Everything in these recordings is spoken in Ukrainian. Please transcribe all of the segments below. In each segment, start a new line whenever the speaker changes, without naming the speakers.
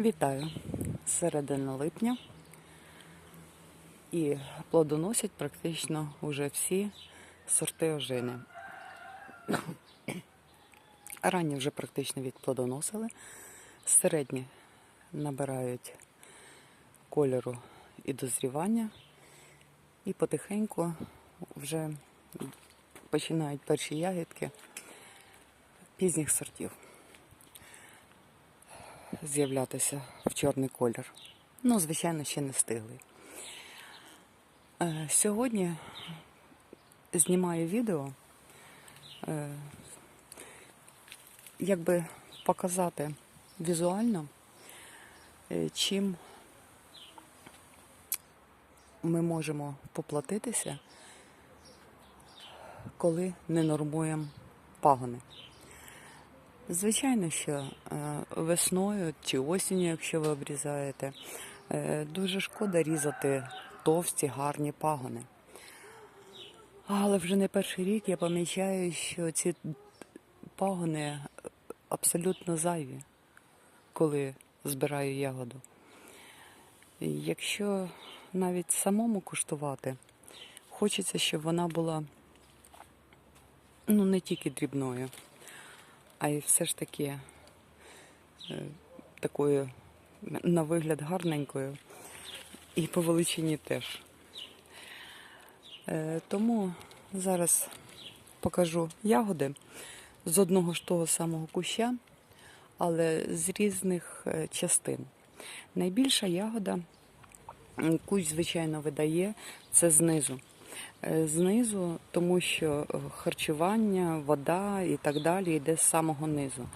Вітаю! Середина липня і плодоносять практично вже всі сорти ожини. Ранні вже практично відплодоносили, середні набирають кольору і дозрівання, і потихеньку вже починають перші ягідки пізніх сортів з'являтися в чорний колір. Ну, звичайно, ще не встигли. Е, Сьогодні знімаю відео, е, якби показати візуально, е, чим ми можемо поплатитися, коли не нормуємо пагони. Звичайно, що е, весною чи осінню, якщо ви обрізаєте, е, дуже шкода різати товсті, гарні пагони. Але вже не перший рік я помічаю, що ці пагони абсолютно зайві, коли збираю ягоду. Якщо навіть самому куштувати, хочеться, щоб вона була ну, не тільки дрібною а й все ж таки е, такою на вигляд гарненькою і по величині теж. Е, Тому зараз покажу ягоди з одного ж того самого куща, але з різних е, частин. Найбільша ягода кущ, звичайно, видає це знизу. Е, Знизу, тому що е, харчування, вода і так далі йде з самого низу.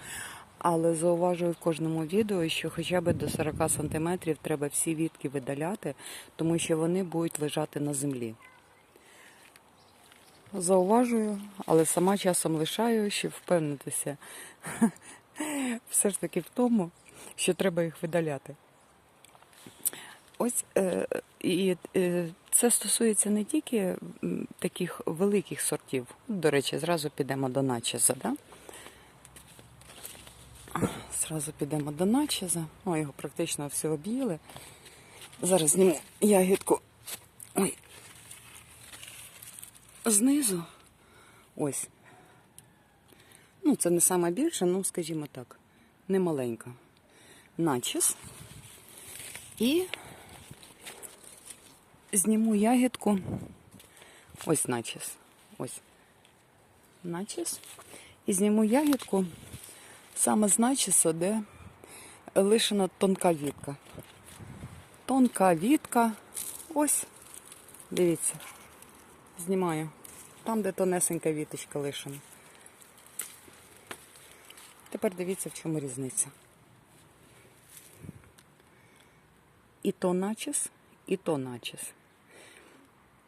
Але зауважую в кожному відео, що хоча б до 40 см треба всі вітки видаляти, тому що вони будуть лежати на землі. Зауважую, але сама часом лишаю, щоб впевнитися все ж таки в тому, що треба їх видаляти. Ось е, і е, це стосується не тільки таких великих сортів. До речі, зразу підемо до начеза, да? Зразу підемо до начеза. О, його практично все об'їли. Зараз зніму ягідку. Ой. Знизу. Ось. Ну, це не саме більше, ну, скажімо так, не маленька. Начес. І зніму ягідку. Ось начес. Ось. Начес. І зніму ягідку саме з начесу, де лишена тонка вітка. Тонка вітка. Ось. Дивіться. Знімаю. Там, де тонесенька віточка лишена. Тепер дивіться, в чому різниця. І то начес, і то начес.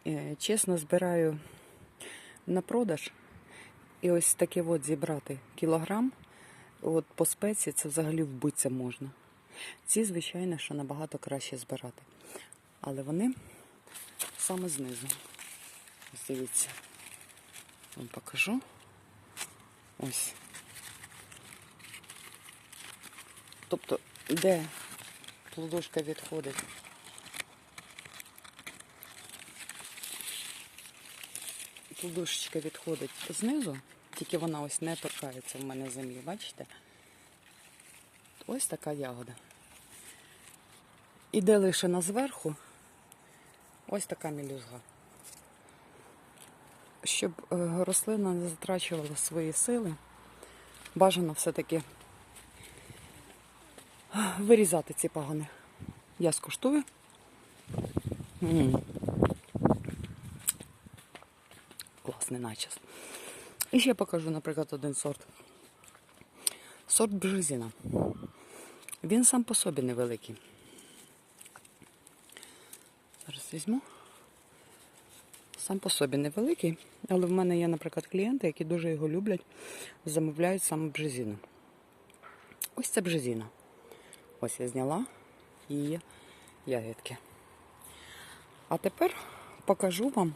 Е, Чесно, збираю на продаж. І ось таке от зібрати кілограм. От по спеції це взагалі вбитися можна. Ці, звичайно, що набагато краще збирати. Але вони саме знизу. Ось дивіться. Вам покажу. Ось. Тобто, де плодошка відходить Плодушечка відходить знизу, тільки вона ось не торкається в мене землі, бачите? Ось така ягода. Іде лише на зверху, ось така мілюзга. Щоб е, рослина не затрачувала свої сили, бажано все-таки вирізати ці пагони. Я скуштую. М. Класний начес. І ще покажу, наприклад, один сорт. Сорт бжезіна. Він сам по собі невеликий. Зараз візьму. Сам по собі невеликий, але в мене є, наприклад, клієнти, які дуже його люблять, замовляють саме бжезіну. Ось це бжезіна. Ось я зняла її ягідки. А тепер покажу вам,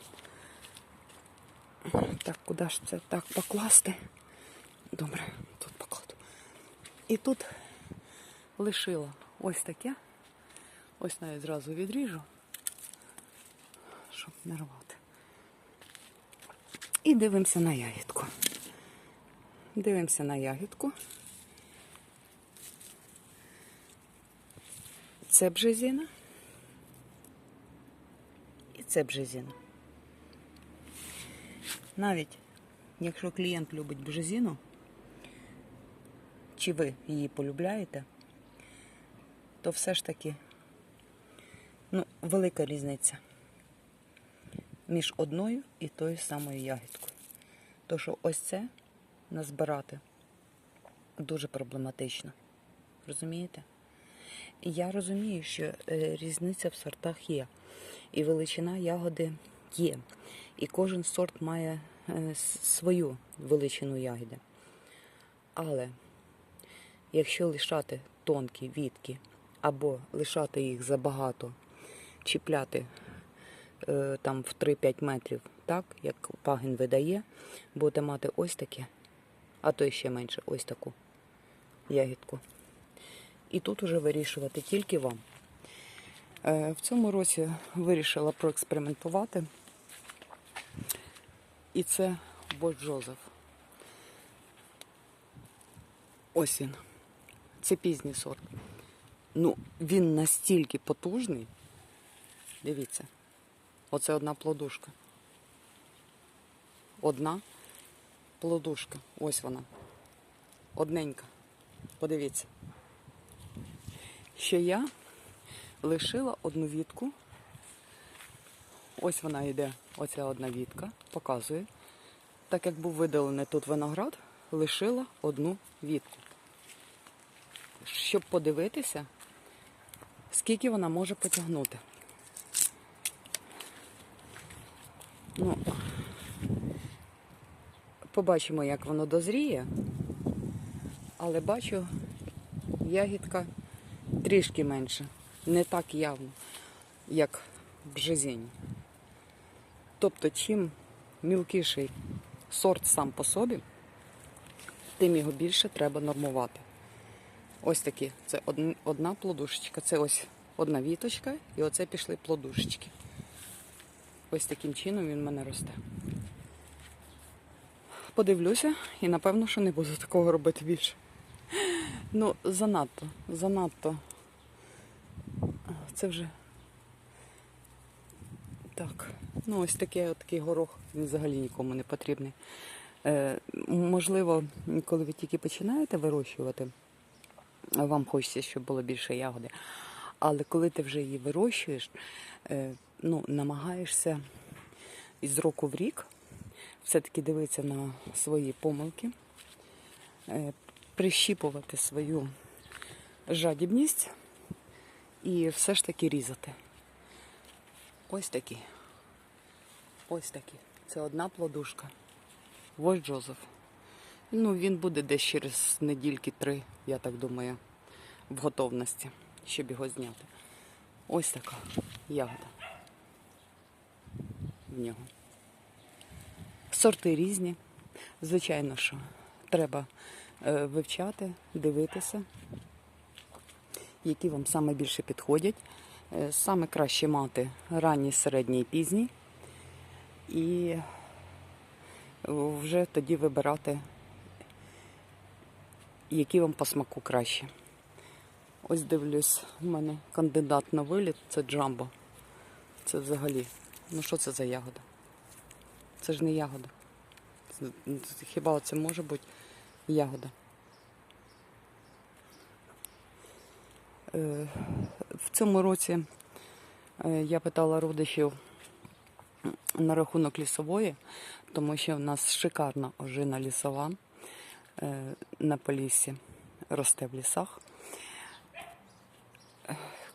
так, куди ж це так покласти? Добре, тут покладу. І тут лишила ось таке. Ось навіть зразу відріжу, щоб не рвати. І дивимося на ягідку. Дивимося на ягідку. Це бжезіна. І це бжезіна. Навіть якщо клієнт любить бжезіну, чи ви її полюбляєте, то все ж таки ну, велика різниця між одною і тою самою ягідкою. То що ось це назбирати дуже проблематично. Розумієте? Я розумію, що е, різниця в сортах є. І величина ягоди є. І кожен сорт має е, свою величину ягоди. Але якщо лишати тонкі вітки або лишати їх забагато, чіпляти е, там в 3-5 метрів, так, як пагін видає, будете мати ось таке, а то ще менше, ось таку ягідку. І тут уже вирішувати тільки вам. Е, В цьому році вирішила проекспериментувати. І це Бот Джозеф. Ось він. Це пізній сорт. Ну, він настільки потужний. Дивіться. Оце одна плодушка. Одна плодушка. Ось вона. Одненька. Подивіться. Ще я лишила одну вітку. Ось вона йде, оця одна вітка, показує. Так як був видалений тут виноград, лишила одну вітку. Щоб подивитися, скільки вона може потягнути. Ну, побачимо, як воно дозріє. Але бачу, ягідка трішки менше. Не так явно, як в бжезінь. Тобто, чим мілкіший сорт сам по собі, тим його більше треба нормувати. Ось такі. Це одна плодушечка. Це ось одна віточка, і оце пішли плодушечки. Ось таким чином він в мене росте. Подивлюся і напевно, що не буду такого робити більше. Ну, занадто, занадто. Це вже так. Ну, ось таке, такий горох, він взагалі нікому не потрібний. Е, можливо, коли ви тільки починаєте вирощувати, вам хочеться, щоб було більше ягоди. Але коли ти вже її вирощуєш, е, ну, намагаєшся із року в рік все-таки дивитися на свої помилки, е, прищіпувати свою жадібність і все ж таки різати. Ось такі. Ось такі. Це одна плодушка. Ось Джозеф. Ну, він буде десь через недільки три, я так думаю, в готовності, щоб його зняти. Ось така ягода. В нього. Сорти різні. Звичайно, що треба е, вивчати, дивитися, які вам саме більше підходять. Е, Саме краще мати ранній, середній і пізній. І вже тоді вибирати, які вам по смаку краще. Ось дивлюсь, у мене кандидат на виліт це джамбо. Це взагалі. Ну що це за ягода? Це ж не ягода. Хіба це може бути ягода? Е, В цьому році е, я питала родичів на рахунок лісової, тому що в нас шикарна ожина лісова е, на Поліссі росте в лісах.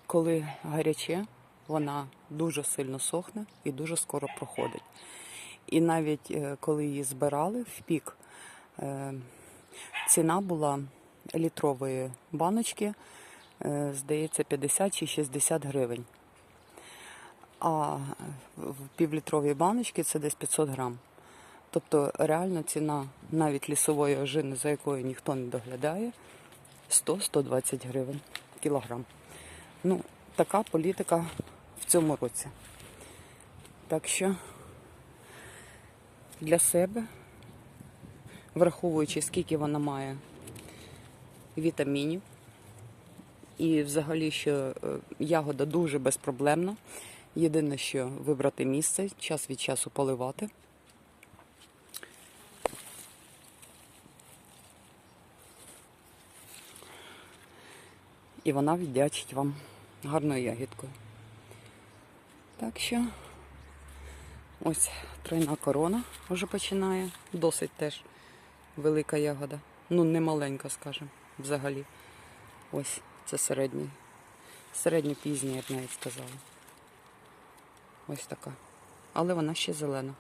Коли гаряче, вона дуже сильно сохне і дуже скоро проходить. І навіть е, коли її збирали в пік, е, ціна була літрової баночки, здається, 50 чи 60 гривень. А в півлітровій баночці це десь 500 грам. Тобто реальна ціна навіть лісової ожини, за якою ніхто не доглядає, 100-120 гривень. кілограм. Ну, така політика в цьому році. Так що для себе, враховуючи, скільки вона має вітамінів, і взагалі, що е, ягода дуже безпроблемна. Єдине, що вибрати місце, час від часу поливати. І вона віддячить вам гарною ягідкою. Так що ось тройна корона вже починає. Досить теж велика ягода. Ну, не маленька, скажімо, взагалі. Ось це середній. Середньопізній, я б навіть сказала. Ось така. Але вона ще зелена.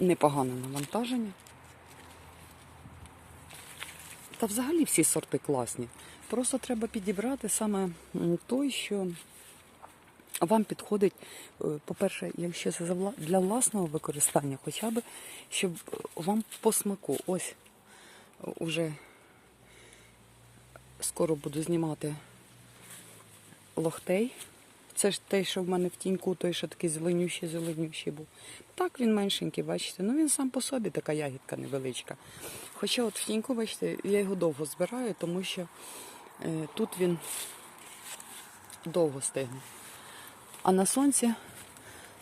Непогане навантаження. Та взагалі всі сорти класні. Просто треба підібрати саме той, що вам підходить, е, по-перше, якщо це для власного використання, хоча б щоб вам по смаку. Ось е, уже скоро буду знімати лохтей. Це ж той, що в мене в тіньку, той, що такий зеленющий, зеленющий був. Так він меншенький, бачите. Ну він сам по собі така ягідка невеличка. Хоча от в тіньку, бачите, я його довго збираю, тому що е, тут він довго стигне. А на сонці,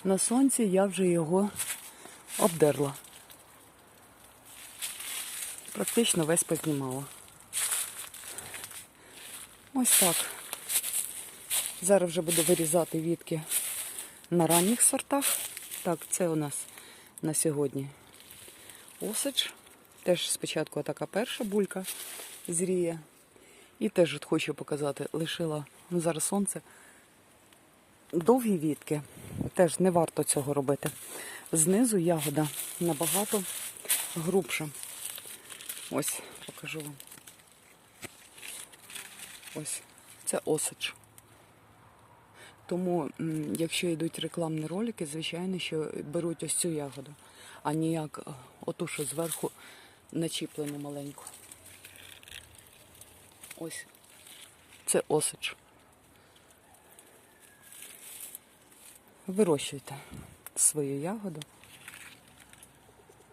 на сонці я вже його обдерла. Практично весь познімала. Ось так. Зараз вже буду вирізати вітки на ранніх сортах. Так, це у нас на сьогодні осич. Теж спочатку така перша булька зріє. І теж от хочу показати, лишила ну, зараз сонце. Довгі вітки. Теж не варто цього робити. Знизу ягода набагато грубша. Ось, покажу вам. Ось, це осич. Тому, якщо йдуть рекламні ролики, звичайно, що беруть ось цю ягоду, а ніяк е, оту, що зверху начіплену маленьку. Ось. Це осич. Вирощуйте свою ягоду.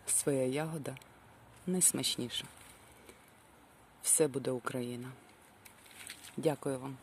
Своя ягода найсмачніша. Все буде Україна. Дякую вам.